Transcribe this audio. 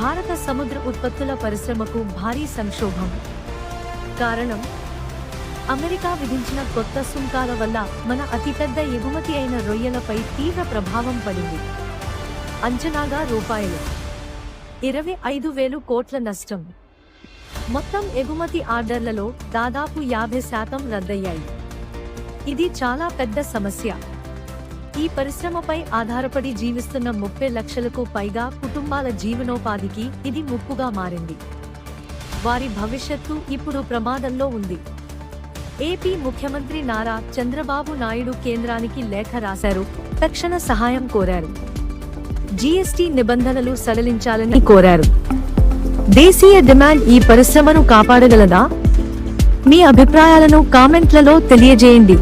భారత సముద్ర ఉత్పత్తుల పరిశ్రమకు భారీ సంక్షోభం. కారణం? అమెరికా విధించిన కొత్త సుంకాల వల్ల మన అతిపెద్ద ఎగుమతి అయిన రొయ్యలపై తీవ్ర ప్రభావం పడింది. అంచనాగా రూపాయలు. ఇరవై ఐదు వేలు కోట్ల నష్టం. మొత్తం ఎగుమతి ఆర్డర్లలో దాదాపు యాభై శాతం రద్దయ్యాయి. ఇది చాలా పెద్ద సమస్య. ఈ పరిశ్రమపై ఆధారపడి జీవిస్తున్న ముప్పై లక్షలకు పైగా కుటుంబాల జీవనోపాధికి ఇది ముప్పుగా మారింది. వారి భవిష్యత్తు ఇప్పుడు ప్రమాదంలో ఉంది. ఏపీ ముఖ్యమంత్రి నారా చంద్రబాబు నాయుడు కేంద్రానికి లేఖ రాశారు. తక్షణ సహాయం కోరారు. జీఎస్టీ నిబంధనలు సడలించాలని కోరారు. దేశీయ డిమాండ్ ఈ పరిశ్రమను కాపాడగలదా? మీ అభిప్రాయాలను కామెంట్లలో తెలియజేయండి.